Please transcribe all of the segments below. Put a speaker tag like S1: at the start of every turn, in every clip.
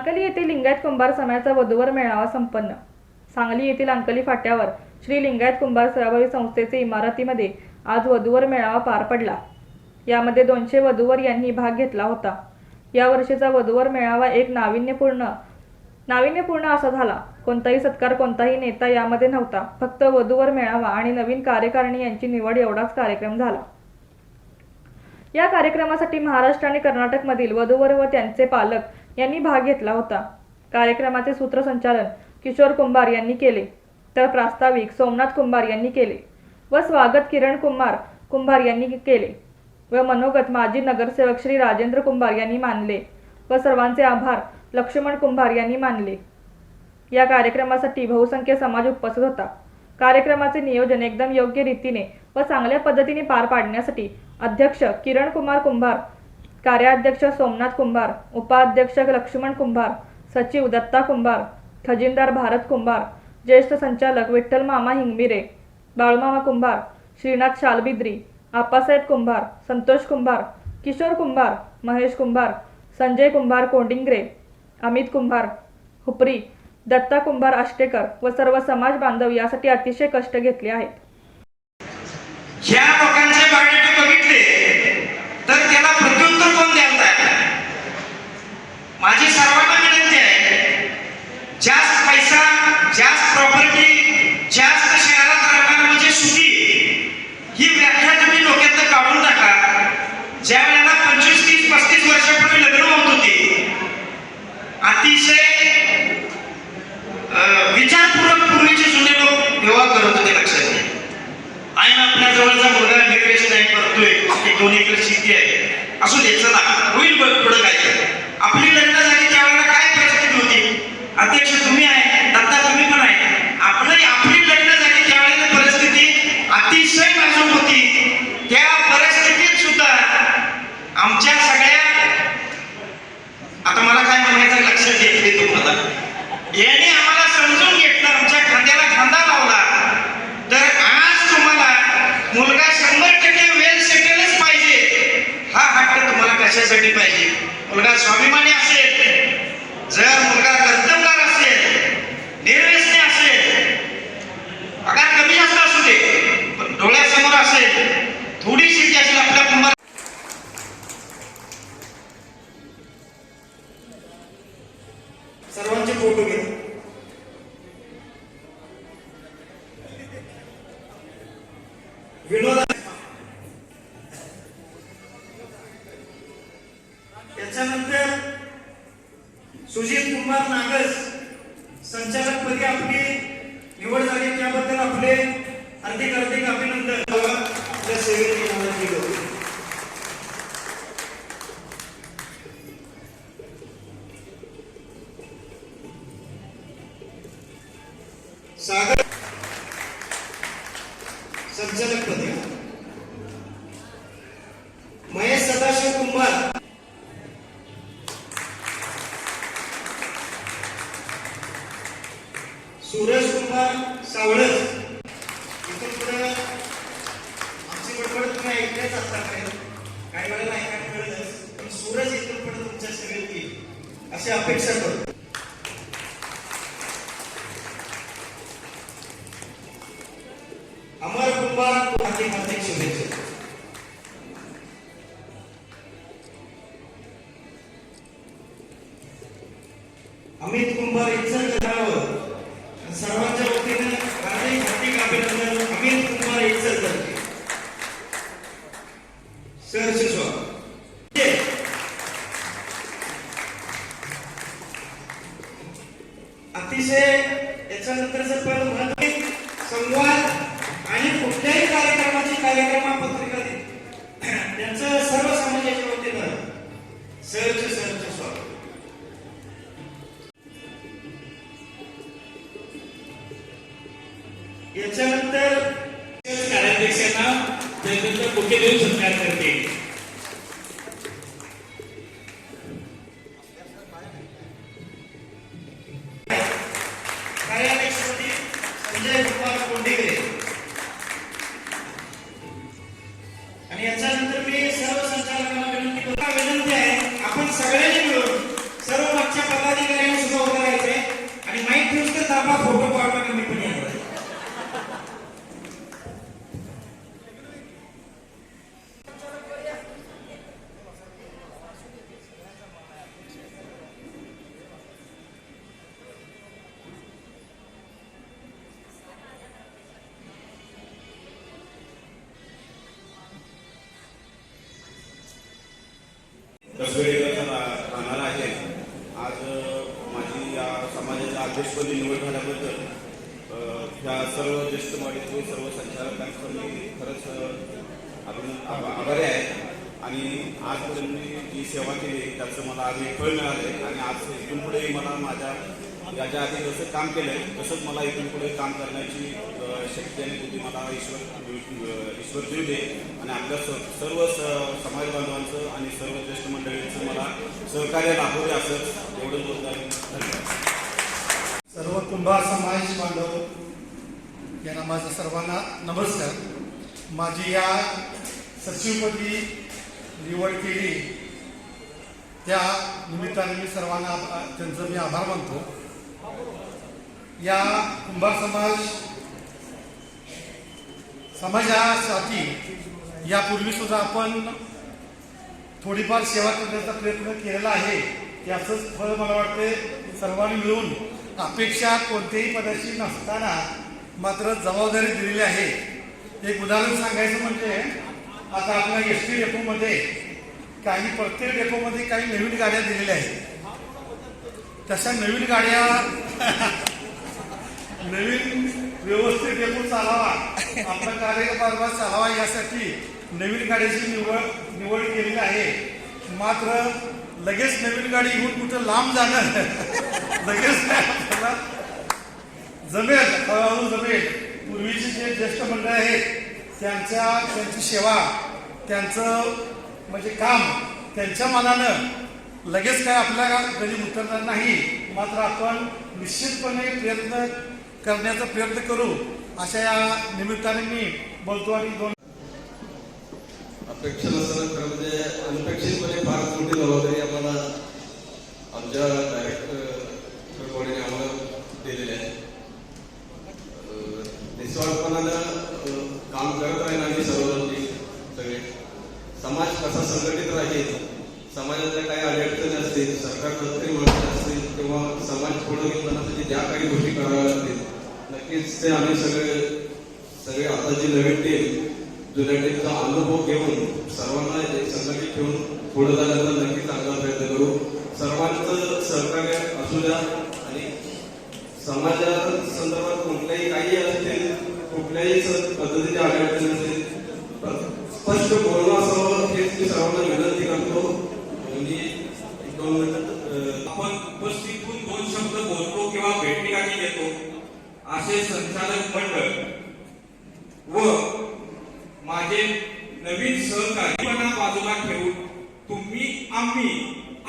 S1: अंकली येथील लिंगायत कुंभार समाजाचा वधूवर मेळावा संपन्न. सांगली येथील अंकली फाट्यावर श्री लिंगायत कुंभार सहभागी संस्थेचे इमारतीमध्ये आज वधूवर मेळावा पार पडला. यामध्ये दोनशे वधूवर यांनी भाग घेतला होता. या वर्षीचा वधूवर मेळावा एक नाविन्यपूर्ण नाविन्यपूर्ण असा झाला. कोणताही सत्कार कोणताही नेता यामध्ये नव्हता. फक्त वधूवर मेळावा आणि नवीन कार्यकारिणी यांची निवड एवढाच कार्यक्रम झाला. या कार्यक्रमासाठी महाराष्ट्र आणि कर्नाटकमधील वधूवर व त्यांचे पालक यांनी भाग घेतला होता. कार्यक्रमाचे सूत्रसंचालन किशोर कुंभार यांनी केले तर प्रास्ताविक सोमनाथ कुंभार यांनी केले व स्वागत किरण कुमार कुंभार यांनी केले व मनोगत माजी नगरसेवक श्री राजेंद्र कुंभार यांनी मानले व सर्वांचे आभार लक्ष्मण कुंभार यांनी मानले. या कार्यक्रमासाठी बहुसंख्य समाज उपस्थित होता. कार्यक्रमाचे नियोजन एकदम योग्य रीतीने व चांगल्या पद्धतीने पार पाडण्यासाठी अध्यक्ष किरण कुमार कुंभार कार्याध्यक्ष सोमनाथ कुंभार उपाध्यक्ष लक्ष्मण कुंभार सचिव दत्ता कुंभार खजिनदार भारत कुंभार ज्येष्ठ संचालक विठ्ठल मामा हिंगमिरे बाळूमामा कुंभार श्रीनाथ शालबिद्री आप्पासाहेब कुंभार संतोष कुंभार किशोर कुंभार महेश कुंभार संजय कुंभार कोंडिंगरे अमित कुंभार हुपरी दत्ता कुंभार आष्टेकर व सर्व समाज बांधव यासाठी अतिशय कष्ट घेतले आहेत.
S2: माझी सर्वांना विनंती आहे जास्त पैसा जास्त प्रॉपर्टी जास्त शहरात राहणार म्हणजे सुखी. ही व्याख्या तुम्ही डोक्यात काढून टाका. ज्या वेळेला पंचवीस तीस पस्तीस वर्षापूर्वी लग्न होत होती अतिशय विचारपूर्वक पूर्वीचे जुने लोक व्यवहार करत होते लक्षात घ्या. आहे आपल्या जवळचा मुलगा निर्वेश नाही करतोय दोन्ही दोन एकर शेती आहे. असू द्यायचं ना होईल बघ पुढं काय. आपली लग्न झाली त्यावेळेला काय परिस्थिती होती? अध्यक्ष तुम्ही आहे दत्ता तुम्ही पण आहे आपलं आपली लग्न झाली त्यावेळेला परिस्थिती अतिशय नाजूक होती त्या परिस्थितीत सुद्धा आमच्या सगळ्या आता मला काय म्हणायचं लक्षात येत नाही तुम्हाला याने आम्हाला समजून घेतलं आमच्या खांद्याला खांदा लावला तर आज तुम्हाला मुलगा शंभर टक्के वेल सेटलच पाहिजे हा हट्ट तुम्हाला कशासाठी पाहिजे मुलगा स्वाभिमानी असेल जर मुलगा कर्तबगार असेल निर्व्यसनी असेल पगार कमी जास्त असू दे पण डोळ्यासमोर असेल थोडीशी शेती असेल आपल्या कुंभार सर्वांचे फोटो घ्या विनोद त्याच्यानंतर सुजित कुमार नागस संचालकपदी आपली निवड झाली त्याबद्दल आपले हार्दिक हार्दिक अभिनंदन? आपल्या सेवेची नावं केलं. सागर संचालक पदी. अशी अपेक्षा करतो. अमर कुंभार हार्दिक हार्दिक शुभेच्छा. अमित कुंभार इच्छा करावं सर्वांच्या वतीने हार्दिक हार्दिक अभिनंदन अमित कुंभार इच्छा करते सहर्ष स्वागत ये. अतिशय याच्यानंतरचं पण महत्त्वाचे संवाद आणि कुठल्याही कार्यक्रमाची कार्यक्रमा पत्रिका दे- त्यांचं सर्व समाजाच्या वतीनं सहर्ष सहर्ष स्वागत. याच्यानंतर
S3: कार्याध्यक्षांना त्यानंतर कुठे देऊन सत्कार करते
S4: दसवेळेला राहणार आहे. आज माझी या समाजाच्या अध्यक्षपदी निवड झाल्याबद्दल ह्या सर्व ज्येष्ठ मंडळीचे सर्व संचालकांचं मी खरंच आभारी आहे. आणि आजपर्यंत मी जी सेवा केली त्याचं मला आज एक फळ मिळालं आणि आज इथून पुढे मला माझ्या याच्या आधी जसं काम केलंय तसंच मला इथून पुढे काम करण्याची शक्ती आणि बुद्धी मला ईश्वर ईश्वर देऊ दे. आणि आपल्या सर्व समाज बांधवांचं आणि सर्व सहकार्य लाभू असं एवढं बोलतो
S5: सर्व कुंभार समाज बांधव यांना माझा सर्वांना नमस्कार. माझी या सचिवपदी निवड केली त्या निमित्ताने मी सर्वांना त्यांचं मी आभार मानतो. या कुंभार समाज समाजासाठी यापूर्वी सुद्धा आपण थोडीफार सेवा करण्याचा प्रयत्न केलेला आहे. याचंच फळ मला वाटते सर्वांनी मिळून अपेक्षा कोणत्याही पदाची नसताना मात्र जबाबदारी दिलेली आहे. एक उदाहरण सांगायचं म्हणजे आता आपल्या एस टी डेपोमध्ये काही प्रत्येक डेपोमध्ये काही नवीन गाड्या दिलेल्या आहेत. तशा नवीन गाड्या नवीन व्यवस्थित डेपो चालावा आपला कार्यकारभार चालावा यासाठी नवीन गाडीची निवड निवड केलेली आहे. मात्र लगेच नवीन गाडी घेऊन कुठं लांब जाणं लगेच आपल्याला जमेल हळूहळू जमेल. पूर्वीचे जे ज्येष्ठ मंडळ आहेत त्यांच्या त्यांची सेवा त्यांचं म्हणजे काम त्यांच्या मनानं लगेच काय आपल्या कधी उतरणार नाही. मात्र आपण निश्चितपणे प्रयत्न करण्याचा प्रयत्न करू. अशा या निमित्ताने मी बोलतो आणि दोन
S6: अपेक्षा नसताना खरं म्हणजे अनपेक्षितपणे म्हणजे फार मोठी जबाबदारी आम्हाला आमच्या डायरेक्टर बॉडीने आम्हाला दिलेली आहे. अं, निस्वार्थपणानं काम करत राहील आम्ही सर्वजण सगळे. समाज कसा संघटित राहील समाजाच्या काही अडचणी असतील सरकार तरी म्हणत असतील किंवा समाज पुढे घेऊन ज्या काही गोष्टी कराव्या लागतील नक्कीच ते आम्ही सगळे सगळे आताची नवीन टीम जुन्या अनुभव घेऊन सर्वांना एक संघटित ठेवून पुढे जाण्याचा नक्की चांगला प्रयत्न करू. सर्वांचं सहकार्य असू द्या आणि समाजा संदर्भात कुठल्याही काही असतील कुठल्याही स- पद्धतीच्या अडचणी असतील स्पष्ट बोलणं असावं हेच मी सर्वांना विनंती करतो. म्हणजे एक दोन मिनिटं
S3: आपण उपस्थितून दोन शब्द बोलतो किंवा भेटीगाठी देतो असे संचालक मंडळ व माझे नवीन सहकारीपणा बाजूला ठेवून तुम्ही आम्ही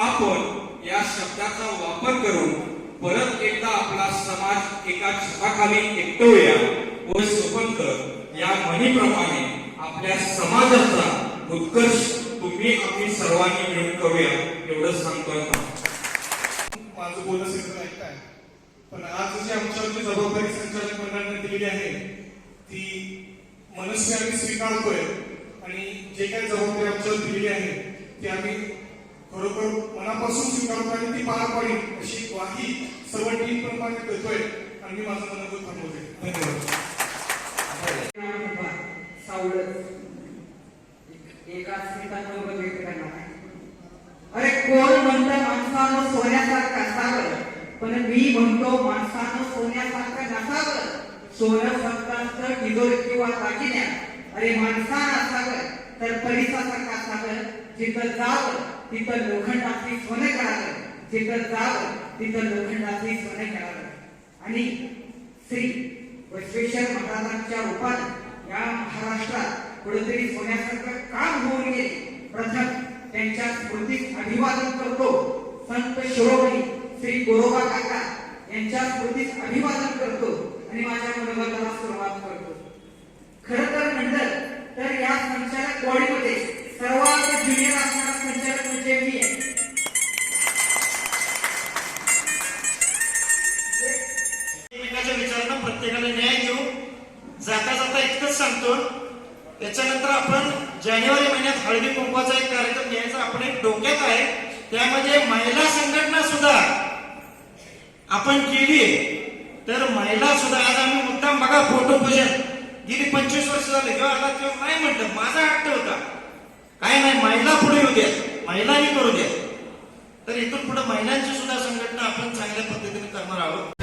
S3: आपण या शब्दाचा वापर करून परत एकदा आपला समाज एका छताखाली एकटवूया व स्वतंत्र या म्हणीप्रमाणे आपल्या समाजाचा उत्कर्ष तुम्ही आम्ही सर्वांनी मिळून करूया एवढं सांगतोय
S5: माझं बोलणं सगळं ऐकताय पण आज जी आमच्यावरची जबाबदारी संचालक मंडळाने दिलेली आहे ती मनुष्य आम्ही स्वीकारतोय आणि जे काही जबाबदारी आमच्यावर दिलेली आहे ती आम्ही खरोखर मनापासून स्वीकारतो आणि ती पार पाडी अशी ग्वाही सर्व टीम प्रमाणे देतोय आणि मी माझं मनोगत थांबवतोय. धन्यवाद.
S7: एका स्मितांबरोबर व्यक्त करणार अरे कोण म्हणतं माणसानं सोन्यासारखं असावं? पण मी म्हणतो माणसानं सोन्यासारखं नसावं. सोनं फक्त असतं किंवा दागिन्या अरे माणसानं असावं तर परिसासारखं असावं जिथं जावं तिथं लोखंडाची सोने करावं जिथं जावं तिथं लोखंडाची सोने करावं आणि श्री बसवेश्वर महाराजांच्या रूपात या महाराष्ट्रात कुठेतरी सोन्यासारखं काम होऊन गेले. प्रथम त्यांच्या स्मृतीस अभिवादन करतो? संत शिरोमणी श्री गोरोबा काका यांच्या स्मृतीस अभिवादन करतो? आणि माझ्या मनोगताला सुरुवात करतो. खर तर म्हणलं तर या संचालक बॉडीमध्ये सर्वात ज्युनियर असणारा संचालक म्हणजे मी आहे.
S2: जाता जाता इतकंच सांगतो. त्याच्यानंतर आपण जानेवारी महिन्यात हळदी कुंकवाचा एक कार्यक्रम घ्यायचा. आपण एक डोक्यात आहे. त्यामध्ये महिला संघटना सुद्धा आपण केली तर महिला सुद्धा आज आम्ही मुद्दाम बघा फोटो पूजन गेली पंचवीस वर्ष झाले किंवा आता तेव्हा नाही म्हटलं माझा हट्ट होता. काय नाही महिला पुढे येऊ द्या. महिलाही करू द्या. तर इथून पुढे महिलांची सुद्धा संघटना आपण चांगल्या पद्धतीने करणार आहोत.